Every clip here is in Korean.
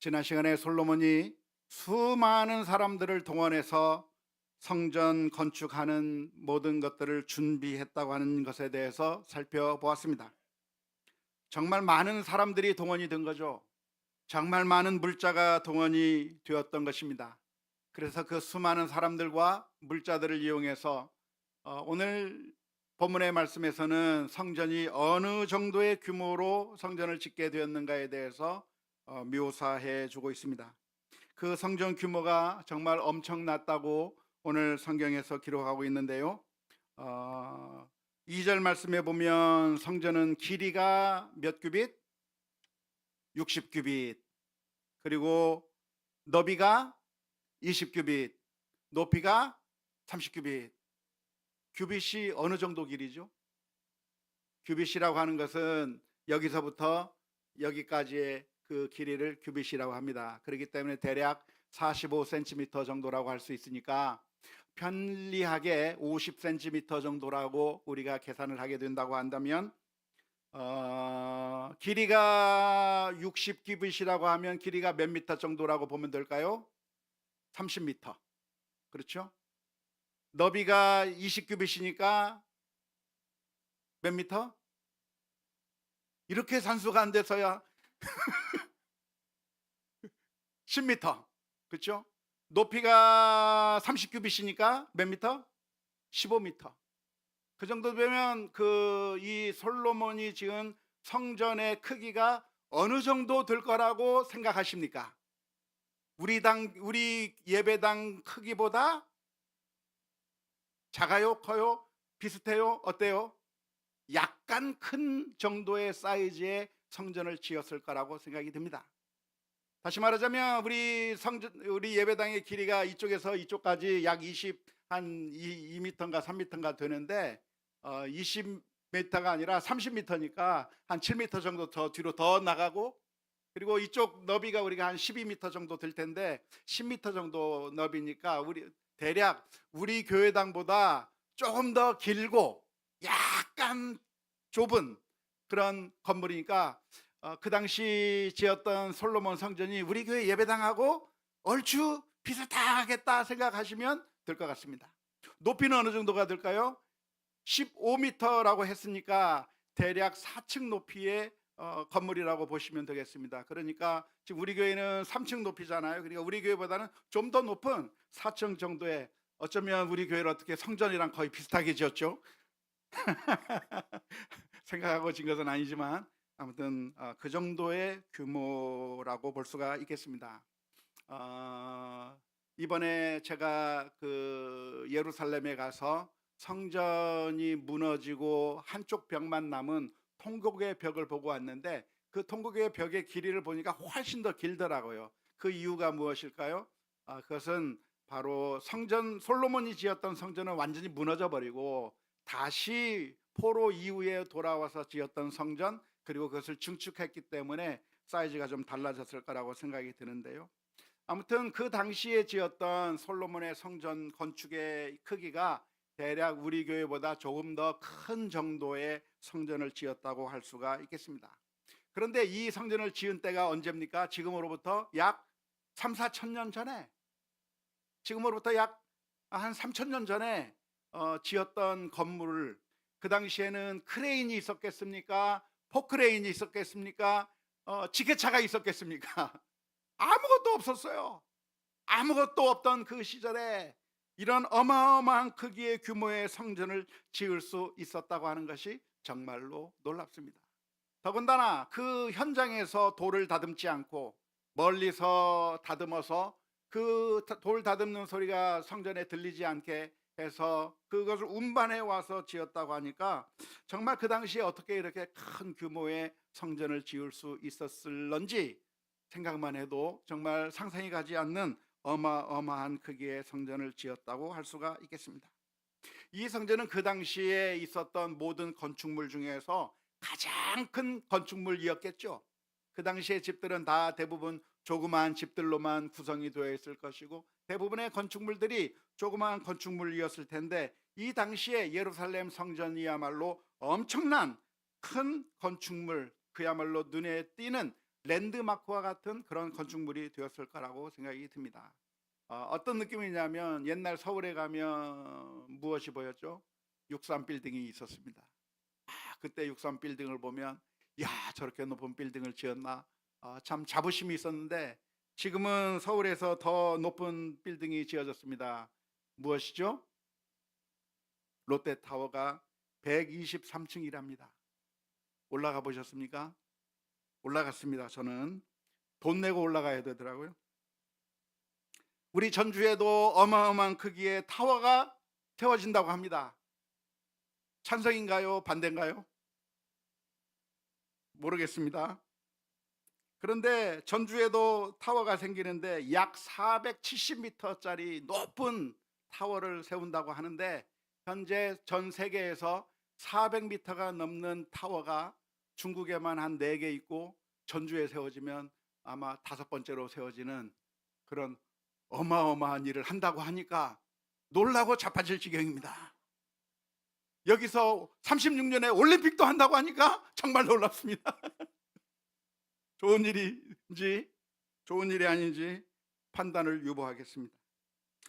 지난 시간에 솔로몬이 수많은 사람들을 동원해서 성전 건축하는 모든 것들을 준비했다고 하는 것에 대해서 살펴보았습니다. 정말 많은 사람들이 동원이 된 거죠. 정말 많은 물자가 동원이 되었던 것입니다. 그래서 그 수많은 사람들과 물자들을 이용해서 어, 오늘 본문의 말씀에서는 성전이 어느 정도의 규모로 성전을 짓게 되었는가에 대해서 어, 묘사해 주고 있습니다. 그 성전 규모가 정말 엄청났다고 오늘 성경에서 기록하고 있는데요. 어, 2절 말씀에 보면 성전은 길이가 몇 규빗? 60 규빗. 그리고 너비가 20 규빗, 높이가 30 규빗. 규빗이 어느 정도 길이죠? 규빗이라고 하는 것은 여기서부터 여기까지의 그 길이를 규빗이라고 합니다. 그렇기 때문에 대략 45cm 정도라고 할 수 있으니까 편리하게 50cm 정도라고 우리가 계산을 하게 된다고 한다면 어, 길이가 60규빗이라고 하면 길이가 몇 미터 정도라고 보면 될까요? 30m. 그렇죠? 너비가 20규빗이니까 몇 미터? 이렇게 산수가 안 돼서야 10m. 그렇죠? 높이가 30규빗이니까 몇 미터? 15m. 그 정도 되면 그 이 솔로몬이 지은 성전의 크기가 어느 정도 될 거라고 생각하십니까? 우리 당 우리 예배당 크기보다 작아요, 커요, 비슷해요, 어때요? 약간 큰 정도의 사이즈의 성전을 지었을 거라고 생각이 듭니다. 다시 말하자면 우리 성전 우리 예배당의 길이가 이쪽에서 이쪽까지 약 20, 한 2, 2m인가 3m인가 되는데 어, 20m가 아니라 30m니까 한 7m 정도 더 뒤로 더 나가고 그리고 이쪽 너비가 우리가 한 12m 정도 될 텐데 10m 정도 너비니까 우리 대략 우리 교회당보다 조금 더 길고 약간 좁은 그런 건물이니까 어, 그 당시 지었던 솔로몬 성전이 우리 교회 예배당하고 얼추 비슷하겠다 생각하시면 될 것 같습니다. 높이는 어느 정도가 될까요? 15m라고 했으니까 대략 4층 높이의 어, 건물이라고 보시면 되겠습니다. 그러니까 지금 우리 교회는 3층 높이잖아요. 그러니까 우리 교회보다는 좀 더 높은 4층 정도의 어쩌면 우리 교회를 어떻게 성전이랑 거의 비슷하게 지었죠. 생각하고 진 것은 아니지만 아무튼 어, 그 정도의 규모라고 볼 수가 있겠습니다. 어, 이번에 제가 그 예루살렘에 가서 성전이 무너지고 한쪽 벽만 남은 통곡의 벽을 보고 왔는데 그 통곡의 벽의 길이를 보니까 훨씬 더 길더라고요. 그 이유가 무엇일까요? 아, 그것은 바로 성전 솔로몬이 지었던 성전은 완전히 무너져 버리고 다시 포로 이후에 돌아와서 지었던 성전 그리고 그것을 증축했기 때문에 사이즈가 좀 달라졌을 거라고 생각이 드는데요. 아무튼 그 당시에 지었던 솔로몬의 성전 건축의 크기가 대략 우리 교회보다 조금 더 큰 정도의 성전을 지었다고 할 수가 있겠습니다. 그런데 이 성전을 지은 때가 언제입니까? 지금으로부터 약 3, 4천 년 전에 지금으로부터 약 한 3천 년 전에 어, 지었던 건물을 그 당시에는 크레인이 있었겠습니까? 포크레인이 있었겠습니까? 어, 지게차가 있었겠습니까? 아무것도 없었어요. 아무것도 없던 그 시절에 이런 어마어마한 크기의 규모의 성전을 지을 수 있었다고 하는 것이 정말로 놀랍습니다. 더군다나 그 현장에서 돌을 다듬지 않고 멀리서 다듬어서 그 돌 다듬는 소리가 성전에 들리지 않게 해서 그것을 운반해 와서 지었다고 하니까 정말 그 당시에 어떻게 이렇게 큰 규모의 성전을 지을 수 있었을런지 생각만 해도 정말 상상이 가지 않는 어마어마한 크기의 성전을 지었다고 할 수가 있겠습니다. 이 성전은 그 당시에 있었던 모든 건축물 중에서 가장 큰 건축물이었겠죠. 그 당시의 집들은 다 대부분 조그마한 집들로만 구성이 되어 있을 것이고 대부분의 건축물들이 조그마한 건축물이었을 텐데 이 당시에 예루살렘 성전이야말로 엄청난 큰 건축물 그야말로 눈에 띄는 랜드마크와 같은 그런 건축물이 되었을 거라고 생각이 듭니다. 어, 떤 느낌이냐면 옛날 서울에 가면 무엇이 보였죠? 63 빌딩이 있었습니다. 아, 그때 63 빌딩을 보면 야 저렇게 높은 빌딩을 지었나 어, 참 자부심이 있었는데 지금은 서울에서 더 높은 빌딩이 지어졌습니다. 무엇이죠? 롯데타워가 123층이랍니다. 올라가 보셨습니까? 올라갔습니다. 저는 돈 내고 올라가야 되더라고요. 우리 전주에도 어마어마한 크기의 타워가 세워진다고 합니다. 찬성인가요? 반대인가요? 모르겠습니다. 그런데 전주에도 타워가 생기는데 약 470m짜리 높은 타워를 세운다고 하는데 현재 전 세계에서 400m가 넘는 타워가 중국에만 한 4개 있고 전주에 세워지면 아마 다섯 번째로 세워지는 그런 어마어마한 일을 한다고 하니까 놀라고 자빠질 지경입니다. 여기서 36년에 올림픽도 한다고 하니까 정말 놀랍습니다. 좋은 일인지 좋은 일이 아닌지 판단을 유보하겠습니다.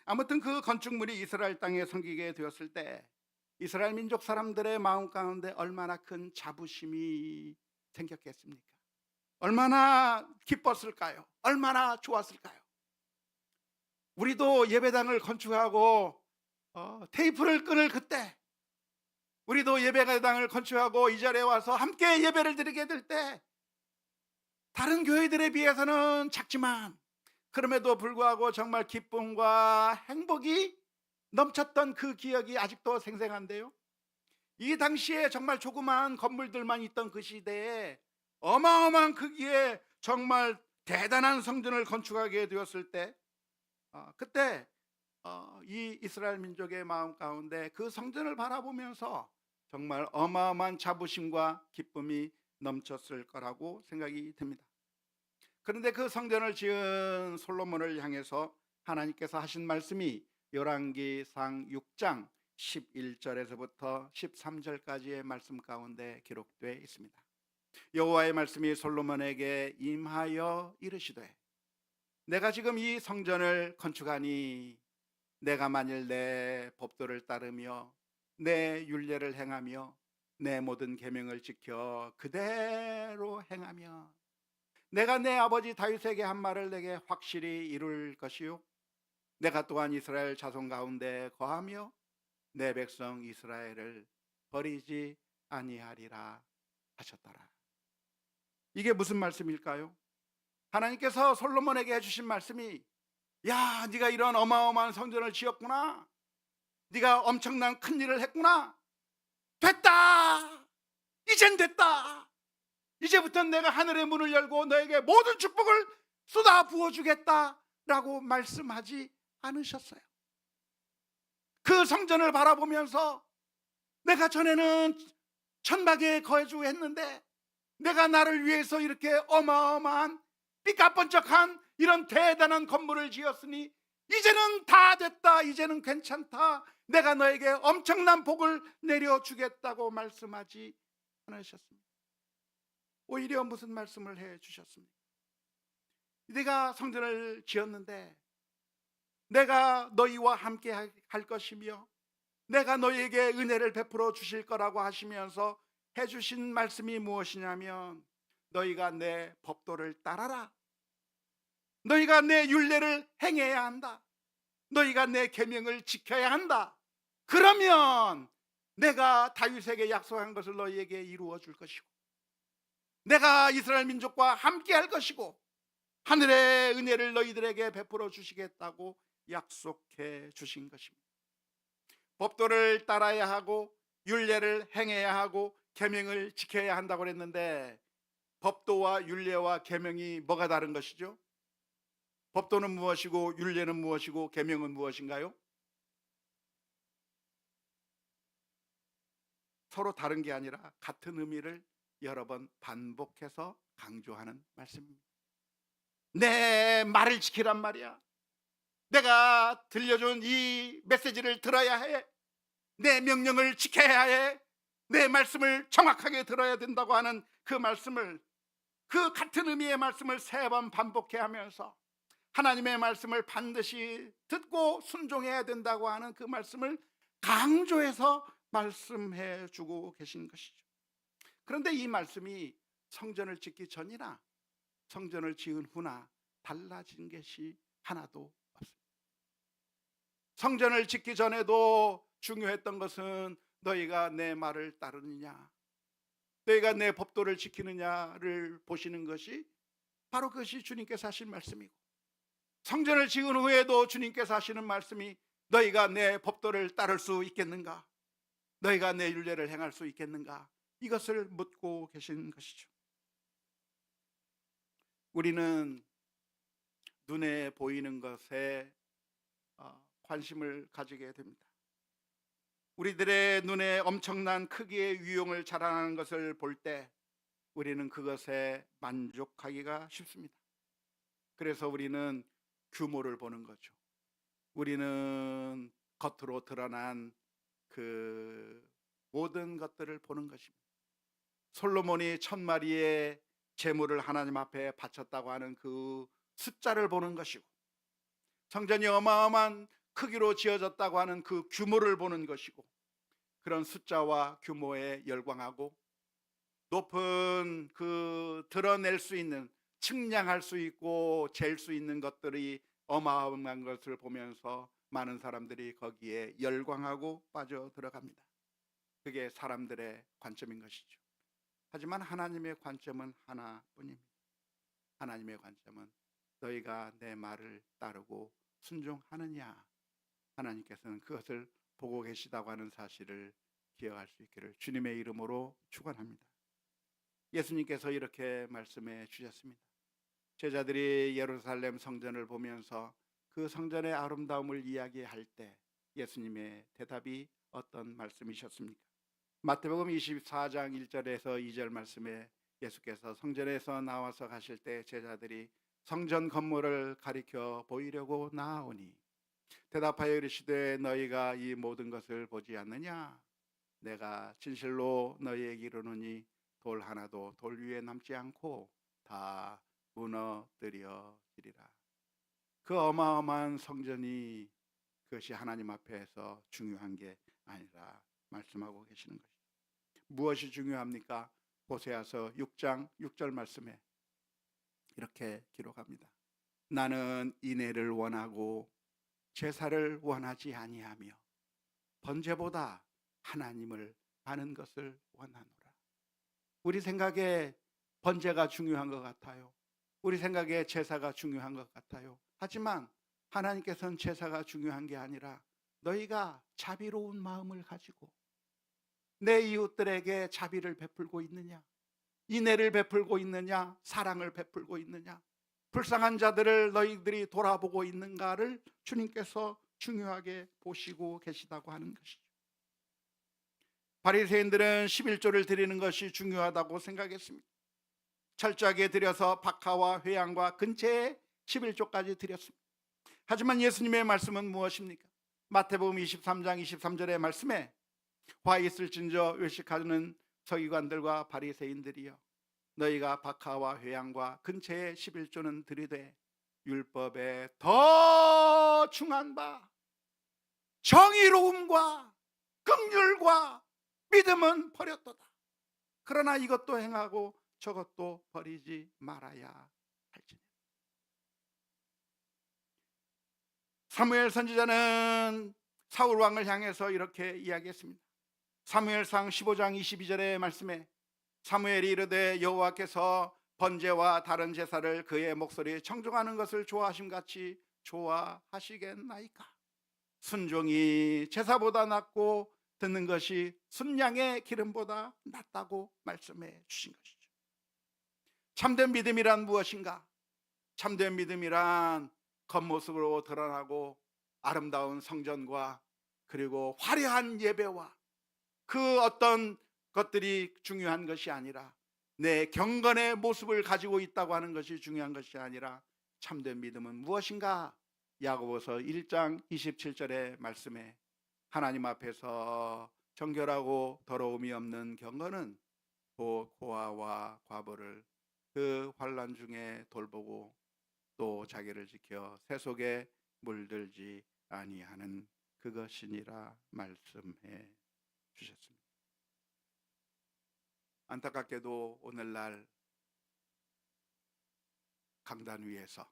아무튼 그 건축물이 이스라엘 땅에 섬기게 되었을 때 이스라엘 민족 사람들의 마음 가운데 얼마나 큰 자부심이 생겼겠습니까? 얼마나 기뻤을까요? 얼마나 좋았을까요? 우리도 예배당을 건축하고 어, 테이프를 끊을 그때 우리도 예배당을 건축하고 이 자리에 와서 함께 예배를 드리게 될 때 다른 교회들에 비해서는 작지만 그럼에도 불구하고 정말 기쁨과 행복이 넘쳤던 그 기억이 아직도 생생한데요. 이 당시에 정말 조그마한 건물들만 있던 그 시대에 어마어마한 크기의 정말 대단한 성전을 건축하게 되었을 때 어, 그때 어, 이 이스라엘 민족의 마음 가운데 그 성전을 바라보면서 정말 어마어마한 자부심과 기쁨이 넘쳤을 거라고 생각이 듭니다. 그런데 그 성전을 지은 솔로몬을 향해서 하나님께서 하신 말씀이 열왕기상 6장 11절에서부터 13절까지의 말씀 가운데 기록되어 있습니다. 여호와의 말씀이 솔로몬에게 임하여 이르시되 내가 지금 이 성전을 건축하니 내가 만일 내 법도를 따르며 내 율례를 행하며 내 모든 계명을 지켜 그대로 행하며 내가 내 아버지 다윗에게 한 말을 내게 확실히 이룰 것이요 내가 또한 이스라엘 자손 가운데 거하며 내 백성 이스라엘을 버리지 아니하리라 하셨더라. 이게 무슨 말씀일까요? 하나님께서 솔로몬에게 해주신 말씀이 야, 네가 이런 어마어마한 성전을 지었구나. 네가 엄청난 큰 일을 했구나. 됐다. 이젠 됐다. 이제부터 내가 하늘의 문을 열고 너에게 모든 축복을 쏟아 부어 주겠다라고 말씀하지 않으셨어요. 그 성전을 바라보면서 내가 전에는 천막에 거주고 했는데 내가 나를 위해서 이렇게 어마어마한 삐까번쩍한 이런 대단한 건물을 지었으니 이제는 다 됐다. 이제는 괜찮다. 내가 너에게 엄청난 복을 내려주겠다고 말씀하지 않으셨습니다. 오히려 무슨 말씀을 해 주셨습니까? 내가 성전을 지었는데 내가 너희와 함께 할 것이며 내가 너희에게 은혜를 베풀어 주실 거라고 하시면서 해 주신 말씀이 무엇이냐면 너희가 내 법도를 따라라. 너희가 내 율례를 행해야 한다. 너희가 내 계명을 지켜야 한다. 그러면 내가 다윗에게 약속한 것을 너희에게 이루어 줄 것이고 내가 이스라엘 민족과 함께 할 것이고 하늘의 은혜를 너희들에게 베풀어 주시겠다고 약속해 주신 것입니다. 법도를 따라야 하고 율례를 행해야 하고 계명을 지켜야 한다고 그랬는데 법도와 율례와 계명이 뭐가 다른 것이죠? 법도는 무엇이고 율례는 무엇이고 계명은 무엇인가요? 서로 다른 게 아니라 같은 의미를 여러 번 반복해서 강조하는 말씀입니다. 내 말을 지키란 말이야. 내가 들려준 이 메시지를 들어야 해. 내 명령을 지켜야 해. 내 말씀을 정확하게 들어야 된다고 하는 그 말씀을 그 같은 의미의 말씀을 세 번 반복해 하면서 하나님의 말씀을 반드시 듣고 순종해야 된다고 하는 그 말씀을 강조해서 말씀해 주고 계신 것이죠. 그런데 이 말씀이 성전을 짓기 전이나 성전을 지은 후나 달라진 것이 하나도 없습니다. 성전을 짓기 전에도 중요했던 것은 너희가 내 말을 따르느냐, 너희가 내 법도를 지키느냐를 보시는 것이 바로 그것이 주님께서 하신 말씀이고 성전을 지은 후에도 주님께서 하시는 말씀이 너희가 내 법도를 따를 수 있겠는가? 너희가 내 율례를 행할 수 있겠는가? 이것을 묻고 계신 것이죠. 우리는 눈에 보이는 것에 어, 관심을 가지게 됩니다. 우리들의 눈에 엄청난 크기의 유용을 자랑하는 것을 볼 때 우리는 그것에 만족하기가 쉽습니다. 그래서 우리는 규모를 보는 거죠. 우리는 겉으로 드러난 그 모든 것들을 보는 것입니다. 솔로몬이 천 마리의 재물을 하나님 앞에 바쳤다고 하는 그 숫자를 보는 것이고 성전이 어마어마한 크기로 지어졌다고 하는 그 규모를 보는 것이고 그런 숫자와 규모에 열광하고 높은 그 드러낼 수 있는 측량할 수 있고 잴 수 있는 것들이 어마어마한 것을 보면서 많은 사람들이 거기에 열광하고 빠져 들어갑니다. 그게 사람들의 관점인 것이죠. 하지만 하나님의 관점은 하나뿐입니다. 하나님의 관점은 너희가 내 말을 따르고 순종하느냐. 하나님께서는 그것을 보고 계시다고 하는 사실을 기억할 수 있기를 주님의 이름으로 축원합니다. 예수님께서 이렇게 말씀해 주셨습니다. 제자들이 예루살렘 성전을 보면서 그 성전의 아름다움을 이야기할 때 예수님의 대답이 어떤 말씀이셨습니까? 마태복음 24장 1절에서 2절 말씀에 예수께서 성전에서 나와서 가실 때 제자들이 성전 건물을 가리켜 보이려고 나아오니 대답하여 이르시되 너희가 이 모든 것을 보지 않느냐 내가 진실로 너희에게 이르노니 돌 하나도 돌 위에 남지 않고 다 무너뜨려지리라 그 어마어마한 성전이 그것이 하나님 앞에서 중요한 게 아니라 말씀하고 계시는 것이죠. 무엇이 중요합니까? 호세아서 6장 6절 말씀에 이렇게 기록합니다. 나는 인애를 원하고 제사를 원하지 아니하며 번제보다 하나님을 아는 것을 원하노라. 우리 생각에 번제가 중요한 것 같아요. 우리 생각에 제사가 중요한 것 같아요. 하지만 하나님께서는 제사가 중요한 게 아니라 너희가 자비로운 마음을 가지고 내 이웃들에게 자비를 베풀고 있느냐, 인애를 베풀고 있느냐, 사랑을 베풀고 있느냐, 불쌍한 자들을 너희들이 돌아보고 있는가를 주님께서 중요하게 보시고 계시다고 하는 것이죠. 바리새인들은 11조를 드리는 것이 중요하다고 생각했습니다. 철저하게 드려서 박하와 회양과 근처에 11조까지 드렸습니다. 하지만 예수님의 말씀은 무엇입니까? 마태복음 23장 23절의 말씀에 화 있을진저 외식하는 서기관들과 바리새인들이여 너희가 박하와 회양과 근처에 11조는 들이되 율법에 더 중한 바 정의로움과 긍휼과 믿음은 버렸도다. 그러나 이것도 행하고 저것도 버리지 말아야 할지니. 사무엘 선지자는 사울 왕을 향해서 이렇게 이야기했습니다. 사무엘상 15장 22절의 말씀에 사무엘이 이르되 여호와께서 번제와 다른 제사를 그의 목소리에 청종하는 것을 좋아하심 같이 좋아하시겠나이까 순종이 제사보다 낫고 듣는 것이 순양의 기름보다 낫다고 말씀해 주신 것이죠. 참된 믿음이란 무엇인가? 참된 믿음이란 겉모습으로 드러나고 아름다운 성전과 그리고 화려한 예배와 그 어떤 것들이 중요한 것이 아니라 내 경건의 모습을 가지고 있다고 하는 것이 중요한 것이 아니라 참된 믿음은 무엇인가? 야고보서 1장 27절의 말씀에 하나님 앞에서 정결하고 더러움이 없는 경건은 곧 고아와 과부를 그 환란 중에 돌보고 또 자기를 지켜 새 속에 물들지 아니하는 그것이니라 말씀해 주셨습니다. 안타깝게도 오늘날 강단 위에서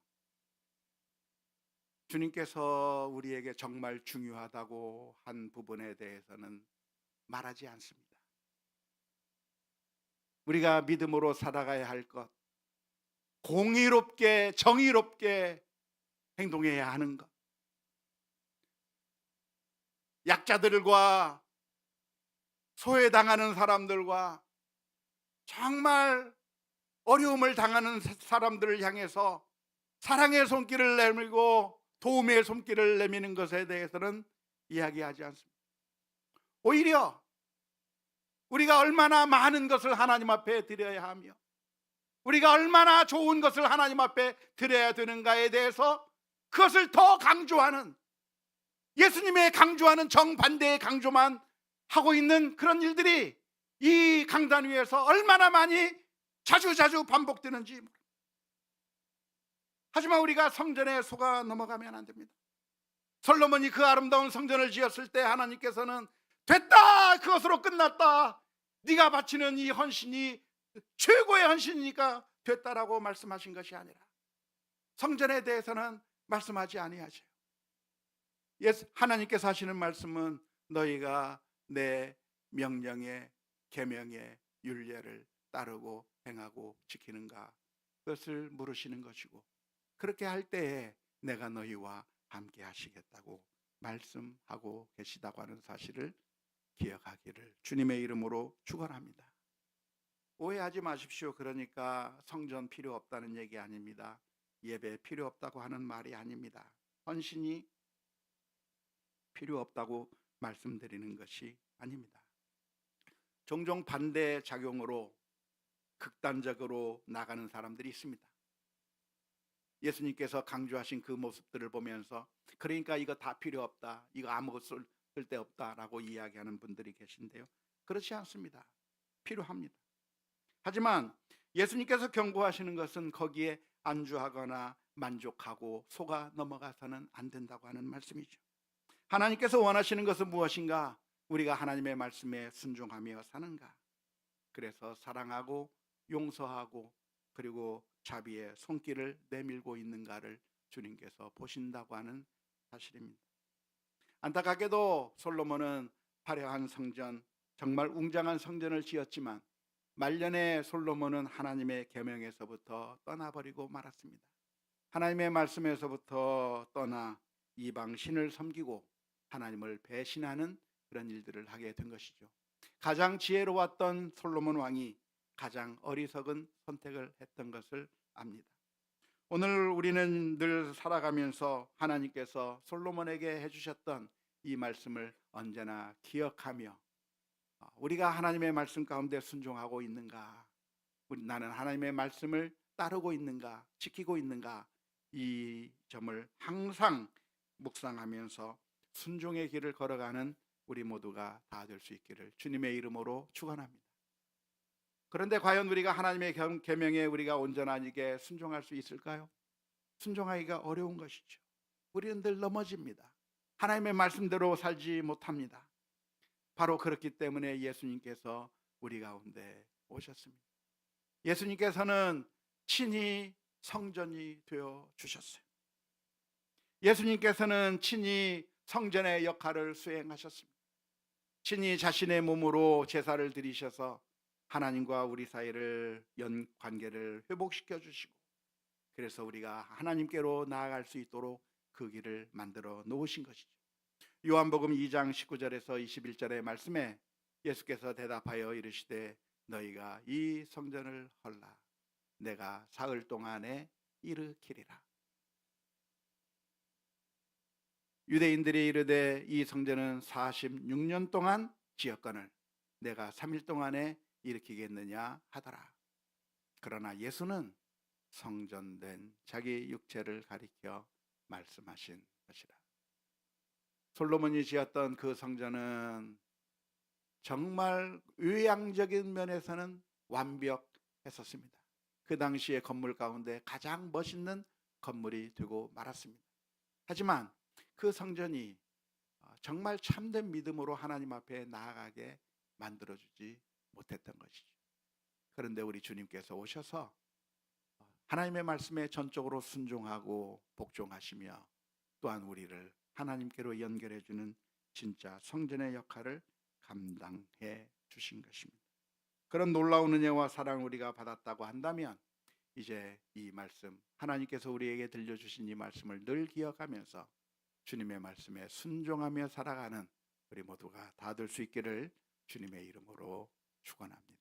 주님께서 우리에게 정말 중요하다고 한 부분에 대해서는 말하지 않습니다. 우리가 믿음으로 살아가야 할 것, 공의롭게 정의롭게 행동해야 하는 것, 약자들과 소외당하는 사람들과 정말 어려움을 당하는 사람들을 향해서 사랑의 손길을 내밀고 도움의 손길을 내미는 것에 대해서는 이야기하지 않습니다. 오히려 우리가 얼마나 많은 것을 하나님 앞에 드려야 하며 우리가 얼마나 좋은 것을 하나님 앞에 드려야 되는가에 대해서 그것을 더 강조하는 예수님의 강조하는 정반대의 강조만 하고 있는 그런 일들이 이 강단 위에서 얼마나 많이 자주자주 반복되는지. 하지만 우리가 성전에 속아 넘어가면 안 됩니다. 솔로몬이 그 아름다운 성전을 지었을 때 하나님께서는 됐다! 그것으로 끝났다. 네가 바치는 이 헌신이 최고의 헌신이니까 됐다라고 말씀하신 것이 아니라 성전에 대해서는 말씀하지 아니하세요. 하나님께서 하시는 말씀은 너희가 내 명령에 계명의 율례를 따르고 행하고 지키는가? 그것을 물으시는 것이고 그렇게 할 때에 내가 너희와 함께 하시겠다고 말씀하고 계시다고 하는 사실을 기억하기를 주님의 이름으로 축원합니다. 오해하지 마십시오. 그러니까 성전 필요 없다는 얘기 아닙니다. 예배 필요 없다고 하는 말이 아닙니다. 헌신이 필요 없다고 말씀드리는 것이 아닙니다. 종종 반대 작용으로 극단적으로 나가는 사람들이 있습니다. 예수님께서 강조하신 그 모습들을 보면서 그러니까 이거 다 필요 없다. 이거 아무 쓸데 없다라고 이야기하는 분들이 계신데요. 그렇지 않습니다. 필요합니다. 하지만 예수님께서 경고하시는 것은 거기에 안주하거나 만족하고 속아 넘어가서는 안 된다고 하는 말씀이죠. 하나님께서 원하시는 것은 무엇인가? 우리가 하나님의 말씀에 순종하며 사는가? 그래서 사랑하고 용서하고 그리고 자비의 손길을 내밀고 있는가를 주님께서 보신다고 하는 사실입니다. 안타깝게도 솔로몬은 화려한 성전, 정말 웅장한 성전을 지었지만 말년에 솔로몬은 하나님의 계명에서부터 떠나버리고 말았습니다. 하나님의 말씀에서부터 떠나 이방 신을 섬기고 하나님을 배신하는 그런 일들을 하게 된 것이죠. 가장 지혜로웠던 솔로몬 왕이 가장 어리석은 선택을 했던 것을 압니다. 오늘 우리는 늘 살아가면서 하나님께서 솔로몬에게 해주셨던 이 말씀을 언제나 기억하며 어, 우리가 하나님의 말씀 가운데 순종하고 있는가? 나는 하나님의 말씀을 따르고 있는가? 지키고 있는가? 이 점을 항상 묵상하면서 순종의 길을 걸어가는 우리 모두가 다 될 수 있기를 주님의 이름으로 축원합니다. 그런데 과연 우리가 하나님의 계명에 우리가 온전하게 순종할 수 있을까요? 순종하기가 어려운 것이죠. 우리는 늘 넘어집니다. 하나님의 말씀대로 살지 못합니다. 바로 그렇기 때문에 예수님께서 우리 가운데 오셨습니다. 예수님께서는 친히 성전이 되어 주셨어요. 예수님께서는 친히 성전의 역할을 수행하셨습니다. 친히 자신의 몸으로 제사를 드리셔서 하나님과 우리 사이를 연 관계를 회복시켜 주시고 그래서 우리가 하나님께로 나아갈 수 있도록 그 길을 만들어 놓으신 것이죠. 요한복음 2장 19절에서 21절의 말씀에 예수께서 대답하여 이르시되 너희가 이 성전을 헐라 내가 사흘 동안에 일으키리라. 유대인들이 이르되 이 성전은 46년 동안 지었거늘 내가 3일 동안에 일으키겠느냐 하더라. 그러나 예수는 성전된 자기 육체를 가리켜 말씀하신 것이라. 솔로몬이 지었던 그 성전은 정말 외양적인 면에서는 완벽했었습니다. 그 당시의 건물 가운데 가장 멋있는 건물이 되고 말았습니다. 하지만 그 성전이 어, 정말 참된 믿음으로 하나님 앞에 나아가게 만들어주지 못했던 것이죠. 그런데 우리 주님께서 오셔서 어, 하나님의 말씀에 전적으로 순종하고 복종하시며 또한 우리를 하나님께로 연결해 주는 진짜 성전의 역할을 감당해 주신 것입니다. 그런 놀라운 은혜와 사랑을 우리가 받았다고 한다면 이제 이 말씀 하나님께서 우리에게 들려주신 이 말씀을 늘 기억하면서 주님의 말씀에 순종하며 살아가는 우리 모두가 다 될 수 있기를 주님의 이름으로 축원합니다.